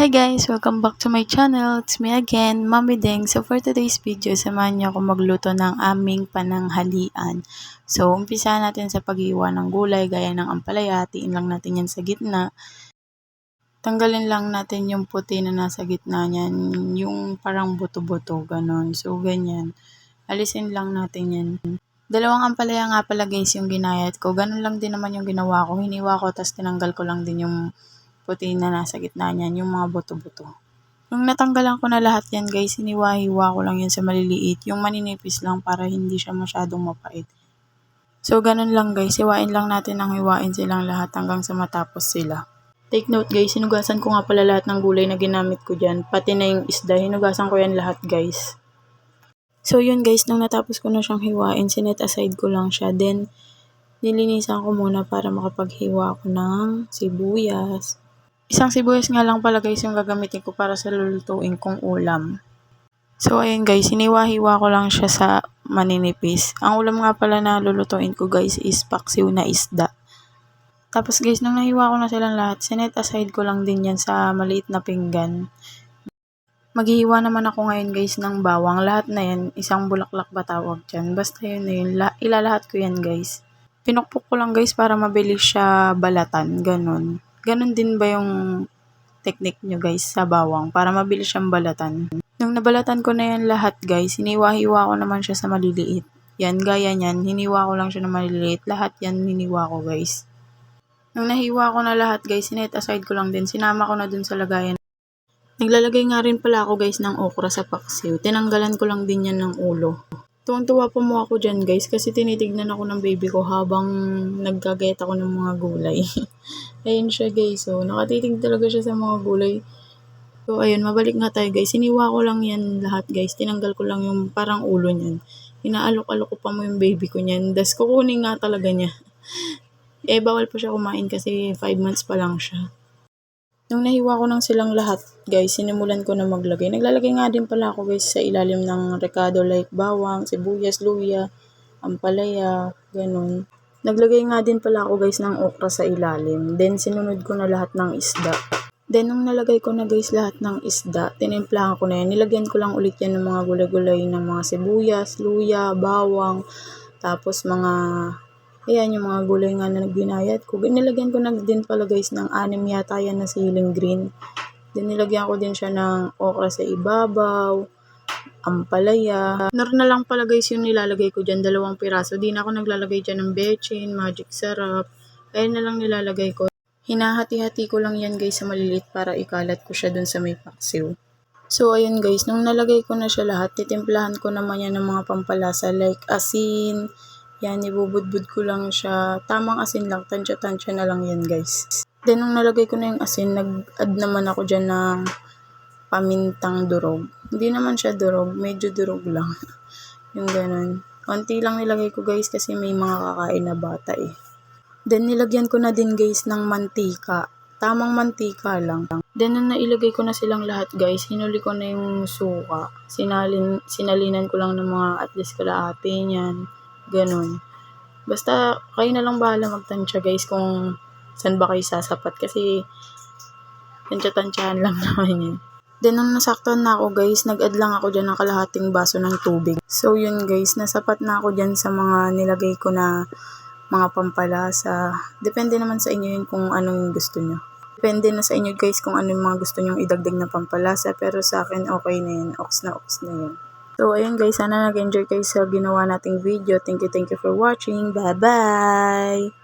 Hi guys! Welcome back to my channel. It's me again, Mami Deng. So for today's video, samahan niyo ako magluto ng aming pananghalian. So umpisa natin sa paghiwa ng gulay gaya ng ampalaya. Hatiin lang natin yan sa gitna. Tanggalin lang natin yung puti na nasa gitna niyan. Yung parang buto-buto, ganon. So ganyan. Alisin lang natin yan. Dalawang ampalaya nga pala guys yung ginayat ko. Ganun lang din naman yung ginawa ko. Hiniwa ko tapos tinanggal ko lang din yung puti na nasa gitna niyan, yung mga buto-buto. Nung natanggalan ko na lahat yan guys, hiniwa-hiwa ko lang yan sa maliliit. Yung maninipis lang para hindi siya masyadong mapait. So ganun lang guys, hiwain lang natin ang hiwain silang lahat hanggang sa matapos sila. Take note guys, hinugasan ko nga pala lahat ng gulay na ginamit ko dyan. Pati na yung isda, hinugasan ko yan lahat guys. So yun guys, nung natapos ko na siyang hiwain, sinet aside ko lang siya. Then, nilinisan ko muna para makapaghiwa ako ng sibuyas, Isang sibuyas nga lang pala guys yung gagamitin ko para sa lulutuin kong ulam. So ayun guys, hiniwa-hiwa ko lang siya sa maninipis. Ang ulam nga pala na lulutuin ko guys is paksiw na isda. Tapos guys, nung nahiwa ko na silang lahat, sinet aside ko lang din yan sa maliit na pinggan. Maghihiwa naman ako ngayon guys ng bawang. Lahat na yan, isang bulaklak ba tawag dyan. Basta yun na yun, La ilalahat ko yan guys. Pinukpok ko lang guys para mabilis siya balatan, ganun. Ganon din ba yung technique nyo guys sa bawang para mabilis siyang balatan? Nung nabalatan ko na yan lahat guys, hiniwa-hiwa ko naman siya sa maliliit. Yan, gaya niyan, hiniwa ko lang siya na maliliit. Lahat yan hiniwa ko guys. Nung nahiwa ko na lahat guys, sinet aside ko lang din. Sinama ko na dun sa lagayan. Naglalagay nga rin pala ako guys ng okra sa paksiw. Tinanggalan ko lang din yan ng ulo. Tuwang-tuwa po mo ako dyan guys kasi tinitignan ako ng baby ko habang naggagayat ako ng mga gulay. ayun siya guys. So, nakatitig talaga siya sa mga gulay. So, ayun, mabalik nga tayo guys. Siniwa ko lang yan lahat guys. Tinanggal ko lang yung parang ulo niyan. Inaalok-alok ko pa mo yung baby ko niyan. Das kukunin nga talaga niya. eh, bawal pa siya kumain kasi 5 months pa lang siya. Nung nahiwa ko ng silang lahat, guys, sinimulan ko na maglagay. Naglalagay nga din pala ako, guys, sa ilalim ng recado like bawang, sibuyas, luya, ampalaya, ganun. Naglagay nga din pala ako, guys, ng okra sa ilalim. Then, sinunod ko na lahat ng isda. Then, nung nalagay ko na, guys, lahat ng isda, tinimplahan ko na yan. Nilagyan ko lang ulit yan ng mga gulay-gulay ng mga sibuyas, luya, bawang, tapos mga Ayan yung mga gulay nga na nagbinayat ko. Nilagyan ko na din pala guys ng anim yata yan na siling green. Then nilagyan ko din siya ng okra sa ibabaw, ampalaya. Nor na lang pala guys yung nilalagay ko dyan, dalawang piraso. Di na ako naglalagay dyan ng bechin, magic syrup. Ayan na lang nilalagay ko. Hinahati-hati ko lang yan guys sa maliliit para ikalat ko siya dun sa may paksiw. So, ayun guys, nung nalagay ko na siya lahat, titimplahan ko naman yan ng mga pampalasa like asin, yan, ibubudbud ko lang siya. Tamang asin lang, tansya-tansya na lang yan guys. Then, nung nalagay ko na yung asin, nag-add naman ako dyan ng pamintang durog. Hindi naman siya durog, medyo durog lang. yung ganun. Konti lang nilagay ko guys kasi may mga kakain na bata eh. Then, nilagyan ko na din guys ng mantika. Tamang mantika lang. Then, nung nailagay ko na silang lahat guys, hinuli ko na yung suka. Sinalin, sinalinan ko lang ng mga at least kalaate niyan Ganun. Basta, kayo na lang bahala magtansya guys kung saan ba kayo sasapat kasi tansya-tansyahan lang naman yun. Then, nung nasaktan na ako guys, nag-add lang ako dyan ng kalahating baso ng tubig. So, yun guys, nasapat na ako dyan sa mga nilagay ko na mga pampalasa. Depende naman sa inyo yun kung anong gusto nyo. Depende na sa inyo guys kung ano yung mga gusto nyong idagdag na pampalasa. Pero sa akin, okay na yun. Ox na ox na yun. So, ayun guys, sana nag-enjoy kayo sa ginawa nating video. Thank you, thank you for watching. Bye-bye!